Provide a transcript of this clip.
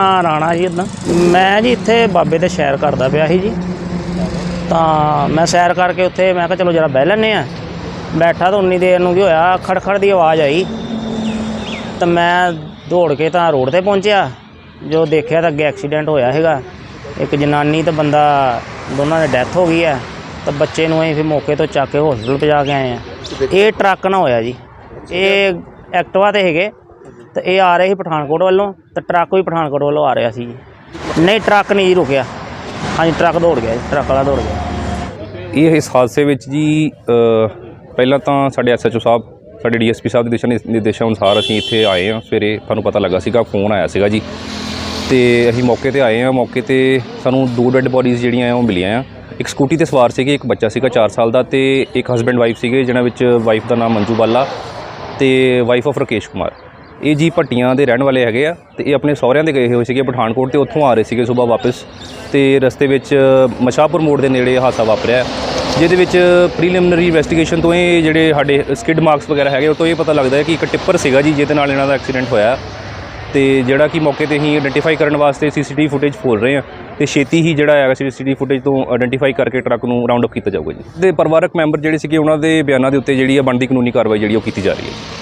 ਹਾਂ ਰਾਣਾ ਜੀ ਇਦਾਂ ਮੈਂ ਜੀ ਇੱਥੇ ਬਾਬੇ ਦੇ ਸੈਰ ਕਰਦਾ ਪਿਆ ਸੀ ਜੀ। ਤਾਂ ਮੈਂ ਸੈਰ ਕਰਕੇ ਉੱਥੇ ਮੈਂ ਕਿਹਾ ਚਲੋ ਜਰਾ ਬਹਿ ਲੈਂਦੇ ਆ ਬੈਠਾ ਤਾਂ ਉਨੀ ਦੇਰ ਨੂੰ ਕੀ ਹੋਇਆ ਖੜਖੜ ਦੀ ਆਵਾਜ਼ ਆਈ। ਤਾਂ ਮੈਂ ਦੌੜ ਕੇ ਤਾਂ ਰੋਡ ਤੇ ਪਹੁੰਚਿਆ। ਜੋ ਦੇਖਿਆ ਤਾਂ ਅੱਗੇ ਐਕਸੀਡੈਂਟ ਹੋਇਆ ਹੈਗਾ ਇੱਕ ਜਨਾਨੀ ਤੇ ਬੰਦਾ ਦੋਨਾਂ ਦੀ ਡੈਥ ਹੋ ਗਈ ਹੈ। ਤਾਂ ਬੱਚੇ ਨੂੰ ਅਸੀਂ ਫਿਰ ਮੌਕੇ ਤੋਂ ਚੱਕ ਕੇ ਹਸਪੀਟਲ ਪਹੁੰਚਾ ਕੇ ਆਏ ਆ ਇਹ ਟਰੱਕ ਨਾਲ ਹੋਇਆ ਜੀ। ਇਹ ਐਕਟਿਵਾ ਤੇ ਹੈਗੇ ਤੇ ਇਹ ਆ ਰਹੇ ਸੀ ਪਠਾਨਕੋਟ ਵੱਲੋਂ ਤੇ ਟਰੱਕ ਵੀ ਪਠਾਨਕੋਟ ਵੱਲੋਂ ਆ ਰਿਹਾ ਸੀ ਜੀ। ਨਹੀਂ, ਟਰੱਕ ਨਹੀਂ ਜੀ ਰੁਕਿਆ। ਹਾਂਜੀ, ਟਰੱਕ ਦੌੜ ਗਿਆ ਜੀ, ਟਰੱਕ ਵਾਲਾ ਦੌੜ ਗਿਆ। ਇਹ ਇਸ ਹਾਦਸੇ ਵਿੱਚ ਜੀ ਪਹਿਲਾਂ ਤਾਂ ਸਾਡੇ ਐਸਐਚਓ ਸਾਹਿਬ, ਸਾਡੇ ਡੀਐਸਪੀ ਸਾਹਿਬ ਦੇ ਦਿਸ਼ਾ ਨਿ- ਨਿਰਦੇਸ਼ਾਂ ਅਨੁਸਾਰ ਅਸੀਂ ਇੱਥੇ ਆਏ ਹਾਂ। ਸਵੇਰੇ ਸਾਨੂੰ ਪਤਾ ਲੱਗਾ ਸੀਗਾ, ਫੋਨ ਆਇਆ ਸੀਗਾ ਜੀ। ਤੇ ਅਸੀਂ ਮੌਕੇ ਤੇ ਆਏ ਹਾਂ। ਮੌਕੇ ਤੇ ਸਾਨੂੰ ਦੋ ਡੈੱਡ ਬੋਡੀਜ਼ ਜਿਹੜੀਆਂ ਆ, ਉਹ ਮਿਲੀਆਂ ਆ। ਇੱਕ ਸਕੂਟੀ ਤੇ ਸਵਾਰ ਸੀਗੇ, ਇੱਕ ਬੱਚਾ ਸੀਗਾ 4 ਸਾਲ ਦਾ ਤੇ ਇੱਕ ਹਸਬੈਂਡ ਵਾਈਫ ਸੀਗੇ ਜਿਹਨਾਂ ਵਿੱਚ ਵਾਈਫ ਦਾ ਨਾਮ ਮੰਜੂ ਬਾਲਾ ਤੇ ਵਾਈਫ ਆਫ ਰਕੇਸ਼ ਕੁਮਾਰ। ਇਹ ਜੀ ਭੱਟੀਆਂ ਦੇ ਰਹਿਣ ਵਾਲੇ ਹੈਗੇ ਆ ਤੇ ਇਹ ਆਪਣੇ ਸਹੁਰਿਆਂ ਦੇ ਗਏ ਹੋਏ ਸੀਗੇ ਪਠਾਨਕੋਟ ਤੇ ਉੱਥੋਂ ਆ ਰਹੇ ਸੀਗੇ ਸਵੇਰ ਵਾਪਸ ਤੇ ਰਸਤੇ ਵਿੱਚ ਮਸ਼ਾਪੁਰ ਮੋੜ ਦੇ ਨੇੜੇ ਹਾਦਸਾ ਵਾਪਰਿਆ ਜਿਹਦੇ ਵਿੱਚ ਪ੍ਰੀਲਿਮਿਨਰੀ ਇਨਵੈਸਟੀਗੇਸ਼ਨ ਤੋਂ ਇਹ ਜਿਹੜੇ ਸਾਡੇ ਸਕਿਡ ਮਾਰਕਸ ਵਗੈਰਾ ਹੈਗੇ, ਉਹ ਤੋਂ ਇਹ ਪਤਾ ਲੱਗਦਾ ਹੈ ਕਿ ਇੱਕ ਟਿੱਪਰ ਸੀਗਾ ਜੀ, ਜਿਹਦੇ ਨਾਲ ਇਹਨਾਂ ਦਾ ਐਕਸੀਡੈਂਟ ਹੋਇਆ ਤੇ ਜਿਹੜਾ ਕਿ ਮੌਕੇ ਤੇ ਹੀ ਆਇਡੈਂਟੀਫਾਈ ਕਰਨ ਵਾਸਤੇ ਸੀਸੀਟੀਵੀ ਫੁਟੇਜ ਫੋਲ ਰਹੇ ਆ ਤੇ ਛੇਤੀ ਹੀ ਜਿਹੜਾ ਹੈਗਾ ਸੀਸੀਟੀਵੀ ਫੁਟੇਜ ਤੋਂ ਆਇਡੈਂਟੀਫਾਈ ਕਰਕੇ ਟਰੱਕ ਨੂੰ ਰਾਉਂਡ ਅਪ ਕੀਤਾ ਜਾਊਗਾ ਜੀ। ਤੇ ਪਰਿਵਾਰਕ ਮੈਂਬਰ ਜਿਹੜੇ ਸੀਗੇ, ਉਹਨਾਂ ਦੇ ਬਿਆਨਾਂ ਦੇ ਉੱਤੇ ਜਿਹੜੀ ਆ ਬਣਦੀ ਕਾਨੂੰਨੀ ਕਾਰਵਾਈ ਜਿਹੜੀ ਉਹ ਕੀਤੀ ਜਾ ਰਹੀ ਹੈ